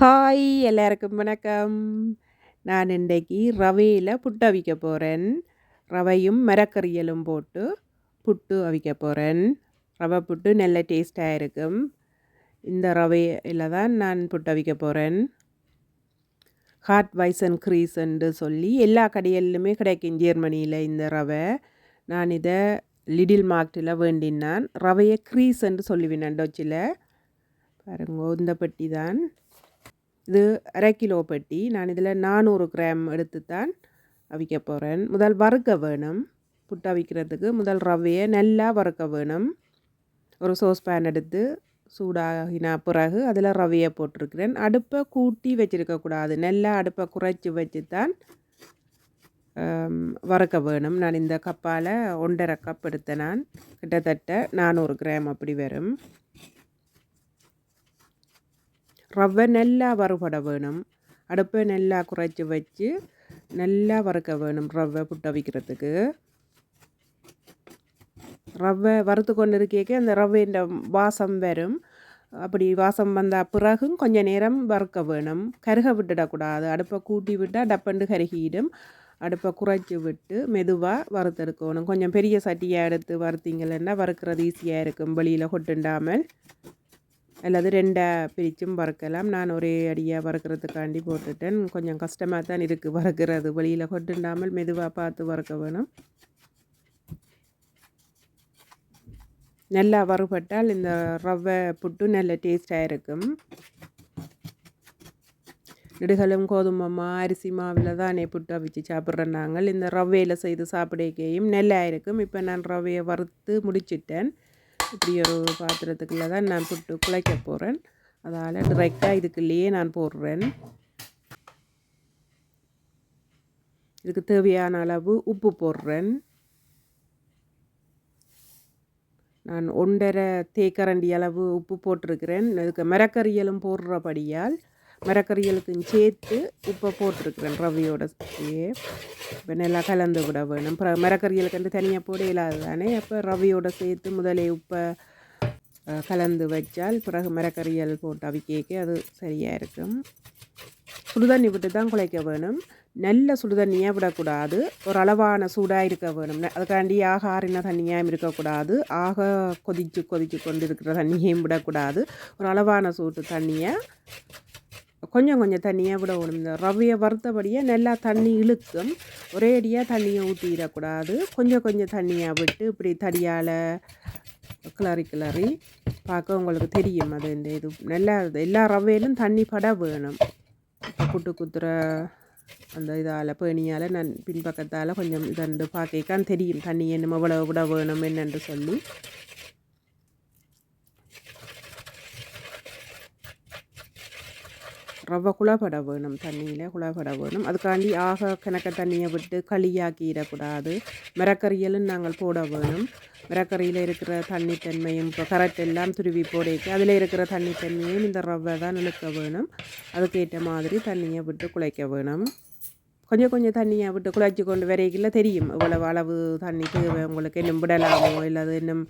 Hi எல்லாருக்கும் வணக்கம். நான் இன்றைக்கி ரவையில் புட்டு அவிக்க போகிறேன் ரவையும் மரக்கறியலும் போட்டு புட்டு அவிக்க போகிறேன் ரவை புட்டு நல்ல டேஸ்ட்டாக இருக்கும். இந்த ரவையில் தான் நான் புட்டு அவிக்க போகிறேன் ஹார்ட் வைஸ் அண்ட் க்ரீஸ்ன்னு சொல்லி எல்லா கடையிலுமே கிடைக்கும் ஜெர்மனியில் இந்த ரவை. நான் இதை லிடில் மார்க்டில் வேண்டினான். ரவையை க்ரீஸ்ன்னு சொல்லுவேன் டொச்சில் பாருங்க இந்த பெட்டி தான் இது அரை கிலோ பெட்டி. நான் இதில் நானூறு கிராம் எடுத்து தான் அவிக்க போகிறேன் முதல் வறுக்க வேணும். புட்டு அவிக்கிறதுக்கு முதல் ரவையை நல்லா வறுக்க வேணும். ஒரு சோஸ் பேன் எடுத்து சூடாகின பிறகு அதில் ரவையை போட்டிருக்கிறேன். அடுப்பை கூட்டி வச்சுருக்கக்கூடாது நல்லா அடுப்பை குறைச்சி வச்சு தான் வறுக்க வேணும். நான் இந்த கப்பால் ஒன்றரை கப் எடுத்தேன் நான். கிட்டத்தட்ட நானூறு கிராம் அப்படி வரும். ரவை நல்லா வறுபட வேணும் அடுப்பை நல்லா குறைச்சி வச்சு நல்லா வறுக்க வேணும் ரவை புட்ட வைக்கிறதுக்கு ரவை வறுத்து கொண்டு இருக்கே அந்த ரவையின் வாசம் வரும் அப்படி வாசம் வந்த பிறகும் கொஞ்சம் நேரம் வறுக்க வேணும் கருக விட்டுடக்கூடாது அடுப்பை கூட்டி விட்டால் டப்பண்டு கருகிடும் அடுப்பை குறைச்சி விட்டு மெதுவாக வறுத்தெடுக்கணும் கொஞ்சம் பெரிய சட்டியாக எடுத்து வறுத்தீங்களன்னா வறுக்கிறது ஈஸியாக இருக்கும் வெளியில் கொட்டுண்டாமல் அல்லது ரெண்டாக பிரித்தும் வறுக்கலாம். நான் ஒரே அடியாக வறுக்கிறதுக்காண்டி போட்டுட்டேன். கொஞ்சம் கஷ்டமாக தான் இருக்குது வறுக்கிறது. வெளியில் கொட்டுண்டாமல் மெதுவாக பார்த்து வறுக்க வேணும். நல்லா வறுபட்டால் இந்த ரவை புட்டு நல்ல டேஸ்ட்டாக இருக்கும். நெடுகளும் கோதுமை அரிசி மாவில் தானே புட்டு அவிச்சு சாப்பிட்றேன் நாங்கள். இந்த ரவையில் செய்து சாப்பிடக்கையும் நல்லா இருக்கும். இப்போ நான் ரவையை வறுத்து முடிச்சிட்டேன். இப்படி ஒரு பாத்திரத்துக்குள்ளே தான் நான் புட்டு குழைக்க போகிறேன் அதால் டிரெக்டாக இதுக்குள்ளேயே நான் போடுறேன். இதுக்கு தேவையான அளவு உப்பு போடுறேன். நான் ஒன்றரை தேக்கரண்டி அளவு உப்பு போட்டிருக்கிறேன். இதுக்கு மரக்கறியலும் போடுறபடியால் மரக்கறிகளுக்கும் சேர்த்து உப்பை போட்டிருக்கிறேன் ரவையோட இப்போ நல்லா கலந்து விட வேணும். அப்புறம் மரக்கறிகளுக்கு வந்து தனியாக போட இல்லாது தானே. அப்போ ரவியோட சேர்த்து முதலே உப்பை கலந்து வச்சால் பிறகு மரக்கறியல் போட்டு அவிக்கேக்கு அது சரியாக இருக்கும். சுடுதண்ணி விட்டு தான் குழைக்க வேணும். நல்ல சுடுதண்ணியாக விடக்கூடாது. ஒரு அளவான சூடாக இருக்க வேணும் அதுக்காண்டி ஆக ஆறின தண்ணியாகவும் இருக்கக்கூடாது. ஆக கொதிச்சு கொதித்து கொண்டு இருக்கிற தண்ணியையும் விடக்கூடாது. ஒரு அளவான சூட்டு தண்ணியை கொஞ்சம் கொஞ்சம் தண்ணியாக விடணும். இந்த ரவையை வறுத்தபடியே நல்லா தண்ணி இழுக்கும். ஒரே அடியாக தண்ணியை ஊற்றிடக்கூடாது கொஞ்சம் கொஞ்சம் தண்ணியாக விட்டு இப்படி தடியால் கிளறி கிளறி பார்க்க உங்களுக்கு தெரியும். அது இந்த இது நல்லா எல்லா ரவையிலும் தண்ணி பட வேணும். புட்டு குத்துற அந்த இதால் பேணியால் நான் பின்பக்கத்தால் கொஞ்சம் இதண்டு பார்க்கான் தெரியும். தண்ணி என்னமோ எவ்வளோ விட வேணும் என்னென்று சொல்லி. ரவை குழப்பட வேணும் தண்ணியில் குழப்பட வேணும் அதுக்காண்டி ஆக கணக்க தண்ணியை விட்டு களியாக்கிடக்கூடாது. மரக்கறியலும் நாங்கள் போட வேணும் மரக்கறியில் இருக்கிற தண்ணித்தன்மையும் இப்போ கரெக்ட் எல்லாம் துருவி போடைக்கு அதில் இருக்கிற தண்ணித்தன்மையும் இந்த ரவை தான் இழுக்க வேணும். அதுக்கேற்ற மாதிரி தண்ணியை விட்டு குழைக்க வேணும். கொஞ்சம் கொஞ்சம் தண்ணியை விட்டு குழைச்சி கொண்டு வரைக்கில் தெரியும் இவ்வளவு அளவு தண்ணி தேவை உங்களுக்கு இன்னும் விடலாமோ இல்லாது இன்னும்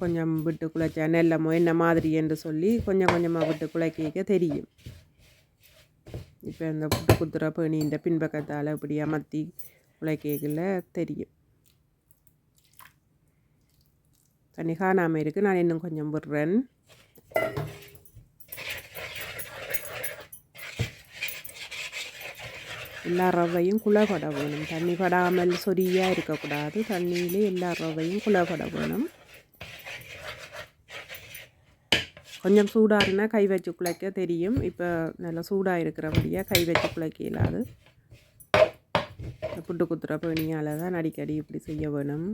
கொஞ்சம் விட்டு குழைச்சா நெல்லமோ என்ன மாதிரி என்று சொல்லி கொஞ்சம் கொஞ்சமாக விட்டு குழைக்க தெரியும். இப்போ இந்த புட்டு குத்துற இந்த பின்பக்கத்தால் இப்படி அமர்த்தி உழைக்கைகளில் தெரியும். தண்ணி காணாமல் இருக்குது நான் இன்னும் கொஞ்சம் விடுறேன். எல்லா ரவையும் குளப்பட வேணும் தண்ணி படாமல் சொரியாக இருக்கக்கூடாது. தண்ணியிலே எல்லா ரவையும் குளப்பட வேணும் கொஞ்சம் சூடாகினா கை வச்சு குழைக்க தெரியும். இப்போ நல்லா சூடாக இருக்கிறபடியாக கை வச்சு குழைக்க இல்லாது புட்டு குத்துற பணியால் தான் அடிக்கடி இப்படி செய்ய வேணும்.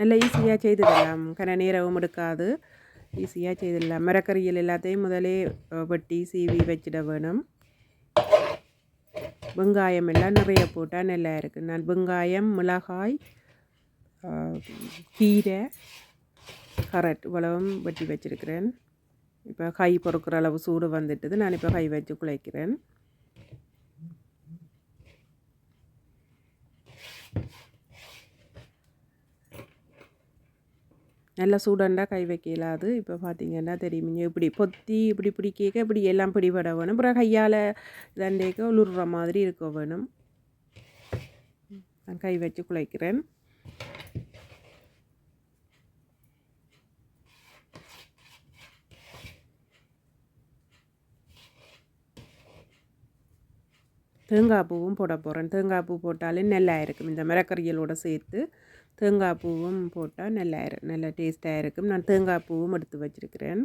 நல்லா ஈஸியாக செய்துடலாம். கன நேரமும் எடுக்காது. ஈஸியாக செய்துடலாம். மரக்கறியில் எல்லாத்தையும் முதலே வெட்டி சீவி வச்சிட வேணும். வெங்காயம் எல்லாம் நிறைய போட்டால் நல்லா இருக்குது நான் வெங்காயம் மிளகாய் கீரை கரட் இவ்வளவும் வெட்டி வச்சுருக்கிறேன். இப்போ கை பொறுக்கிற அளவு சூடு வந்துட்டது. நான் இப்போ கை வச்சு குழைக்கிறேன். நல்லா சூடண்டா கை வைக்க இயலாது இப்போ பார்த்தீங்கன்னா தெரியுமிங்க இப்படி பொத்தி இப்படி இப்படி கேட்க இப்படி எல்லாம் பிடிபட வேணும். அப்புறம் கையால் தண்டேக்க உளுர்ற மாதிரி இருக்க வேணும். நான் கை வச்சு குழைக்கிறேன். தேங்காய் பூவும் போட போகிறேன் தேங்காய் பூ போட்டாலே நல்லா இருக்கும் இந்த மிரக்கறியலோடு சேர்த்து தேங்காய் பூவும் போட்டால் நல்லா நல்லா டேஸ்ட்டாக இருக்கும். நான் தேங்காய் பூவும் எடுத்து வச்சுருக்கிறேன்.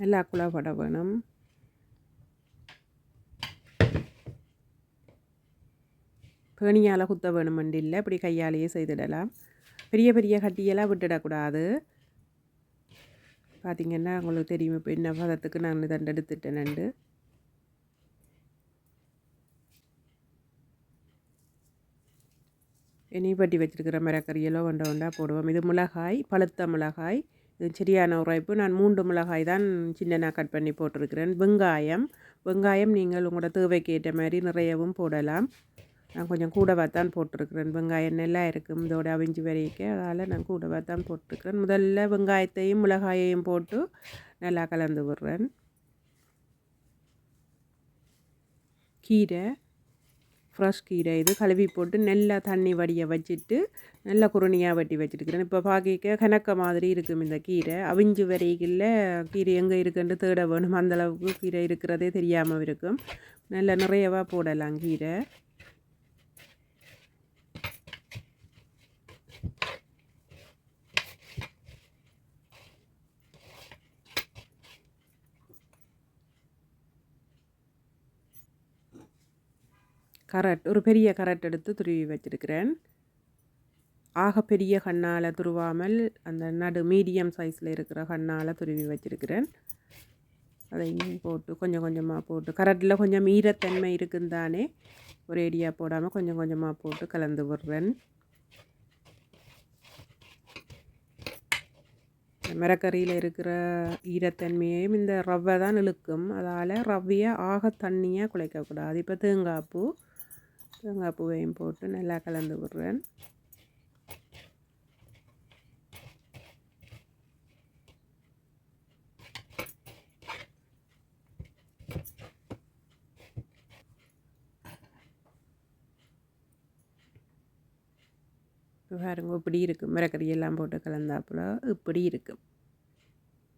நல்லா குழாப்பட வேணும். பேணியால் குத்த வேணுமெண்டு இல்லை. இப்படி கையாலேயே செய்திடலாம். பெரிய பெரிய கட்டியெல்லாம் விட்டுடக்கூடாது. பார்த்திங்கன்னா உங்களுக்கு தெரியும். இப்போ என்ன பதத்துக்கு நான் தண்டு எடுத்துட்டேன் இனி பட்டி வச்சுருக்கிற மரக்கறியெல்லாம் ஒன்றை ஒண்டா போடுவோம். இது மிளகாய் பழுத்த மிளகாய். இது சரியான உரைப்பு. நான் மூன்று மிளகாய் தான் சின்னனாக கட் பண்ணி போட்டிருக்கிறேன். வெங்காயம். வெங்காயம் நீங்கள் உங்களோட தேவைக்கு ஏற்ற மாதிரி நிறையவும் போடலாம். நான் கொஞ்சம் கூடவாக தான் போட்டிருக்கிறேன். வெங்காயம் நல்லா இருக்கும் இதோட அவிஞ்சு வரைக்க அதால் நான் கூடவாக தான் போட்டிருக்கிறேன். முதல்ல வெங்காயத்தையும் மிளகாயையும் போட்டு நல்லா கலந்து விடுறேன். கீரை ஃப்ரெஷ் கீரை இது கழுவி போட்டு நல்லா தண்ணி வடிய வச்சுட்டு நல்லா குருணியாக வெட்டி வச்சுருக்கிறேன். இப்போ பார்க்க கணக்க மாதிரி இருக்கும் இந்த கீரை. அவிஞ்சு வரைகளில் கீரை எங்கே இருக்குன்னு தேட வேணும். அந்தளவுக்கு கீரை இருக்கிறதே தெரியாமல் இருக்கும். நல்லா நிறையவாக போடலாம் கீரை. கரட் ஒரு பெரிய கரட் எடுத்து துருவி வச்சுருக்கிறேன். ஆக பெரிய கண்ணால் துருவாமல் அந்த நடு மீடியம் சைஸில் இருக்கிற கண்ணால் துருவி வச்சுருக்கிறேன். அதையும் போட்டு கொஞ்சம் கொஞ்சமாக போட்டு கரட்டில் கொஞ்சம் ஈரத்தன்மை இருக்குன்னு தானே ஒரேடியாக போடாமல் கொஞ்சம் கொஞ்சமாக போட்டு கலந்து விடுறேன். மரக்கறியில் இருக்கிற ஈரத்தன்மையையும் இந்த ரவ்வை தான் இழுக்கும். அதால் ரவ்வையை ஆக தண்ணியாக குலைக்கக்கூடாது. இப்போ தேங்காய் பூ தேங்காய் பூவையும் போட்டு நல்லா கலந்து விடுறேன். பாருங்க இப்படி இருக்கும் மிரக்கறியெல்லாம் போட்டு கலந்தாப்புல இப்படி இருக்கும்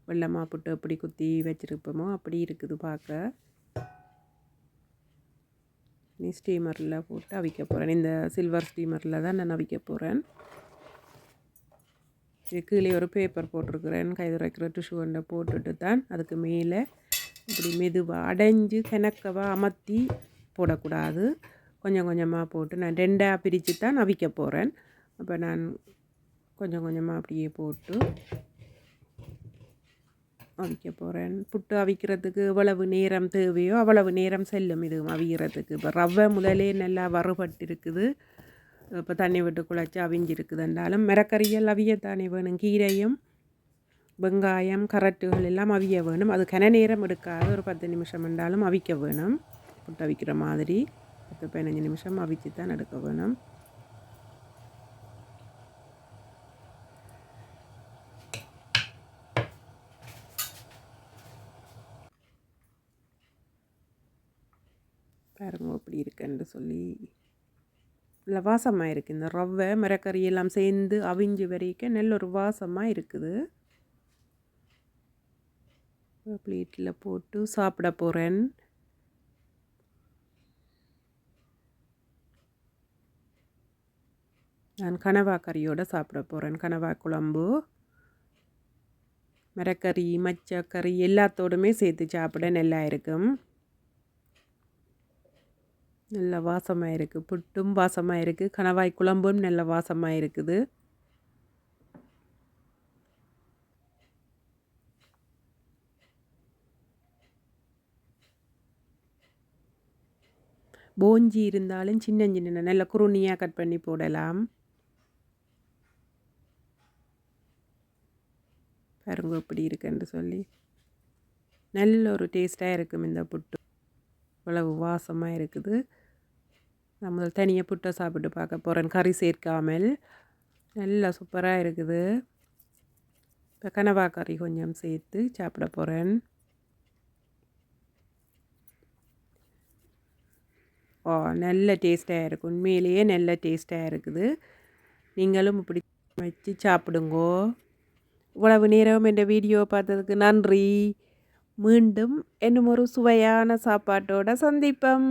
வெள்ளமாக போட்டு அப்படி குத்தி வச்சுருப்போமோ அப்படி இருக்குது பார்க்க ஸ்டீமரில் போட்டு அவிக்க போகிறேன் இந்த சில்வர் ஸ்டீமரில் தான் நான் அவிக்க போகிறேன் இது கீழே ஒரு பேப்பர் போட்டிருக்கிறேன். கைதுரைக்கிற டிஷ்யூ ஒன்றை போட்டுட்டு தான் அதுக்கு மேலே இப்படி மெதுவாக அடைஞ்சு கிணக்கவாக அமர்த்தி போடக்கூடாது. கொஞ்சம் கொஞ்சமாக போட்டு நான் ரெண்டாக பிரித்து தான் அவிக்க போகிறேன் அப்போ நான் கொஞ்சம் கொஞ்சமாக அப்படியே போட்டு அவிக்க போகிறேன் புட்டு அவிக்கிறதுக்கு எவ்வளவு நேரம் தேவையோ அவ்வளவு நேரம் செல்லும் இது அவிக்கிறதுக்கு. இப்போ ரவை முதலே நல்லா வறுபட்டு இருக்குது இப்போ தண்ணி விட்டு குழைச்சி அவிஞ்சிருக்குது. என்றாலும் மிரக்கறியல் அவியத்தானே வேணும். கீரையும் வெங்காயம் கரட்டுகள் எல்லாம் அவிய வேணும். அது கன நேரம் எடுக்காது. ஒரு பத்து நிமிஷம் என்றாலும் அவிக்க வேணும். புட்டு அவிக்கிற மாதிரி. பத்து பதினஞ்சு நிமிஷம் அவிச்சு தான் எடுக்க வேணும். பாருங்க எப்படி இருக்குன்னு சொல்லி இல்லை வாசமாக இருக்குது இந்த ரவை மிரக்கறி எல்லாம் சேர்ந்து அவிஞ்சு வரைக்கும் நல்ல ஒரு வாசமாக இருக்குது. ப்ளேட்டில் போட்டு சாப்பிட போகிறேன் நான் கனவா கறியோடு சாப்பிட போகிறேன் கனவா குழம்பு மரக்கறி மச்சக்கறி எல்லாத்தோடுமே சேர்த்து சாப்பிட நல்லா இருக்கும் நல்ல வாசமாக இருக்குது புட்டும் வாசமாக இருக்குது கணவாய் குழம்பும் நல்ல வாசமாக இருக்குது. போஞ்சி இருந்தாலும் சின்ன சின்ன நல்ல குருணியாக கட் பண்ணி போடலாம். பாருங்க எப்படி இருக்குன்னு சொல்லி. நல்ல ஒரு டேஸ்ட்டாக இருக்கும் இந்த புட்டு. இவ்வளவு வாசமாக இருக்குது. நம்ம தனியாக புட்டை சாப்பிட்டு பார்க்க போகிறேன் கறி சேர்க்காமல். நல்லா சூப்பராக இருக்குது. இப்போ கனவா கறி கொஞ்சம் சேர்த்து சாப்பிட போகிறேன் ஓ நல்ல டேஸ்ட்டாக இருக்குது உண்மையிலேயே நல்ல டேஸ்ட்டாக இருக்குது. நீங்களும் இப்படி வச்சு சாப்பிடுங்கோ. இவ்வளவு நேரம் இந்த வீடியோ பார்த்ததுக்கு நன்றி. மீண்டும் இன்னும் ஒரு சுவையான சாப்பாட்டோட சந்திப்போம்.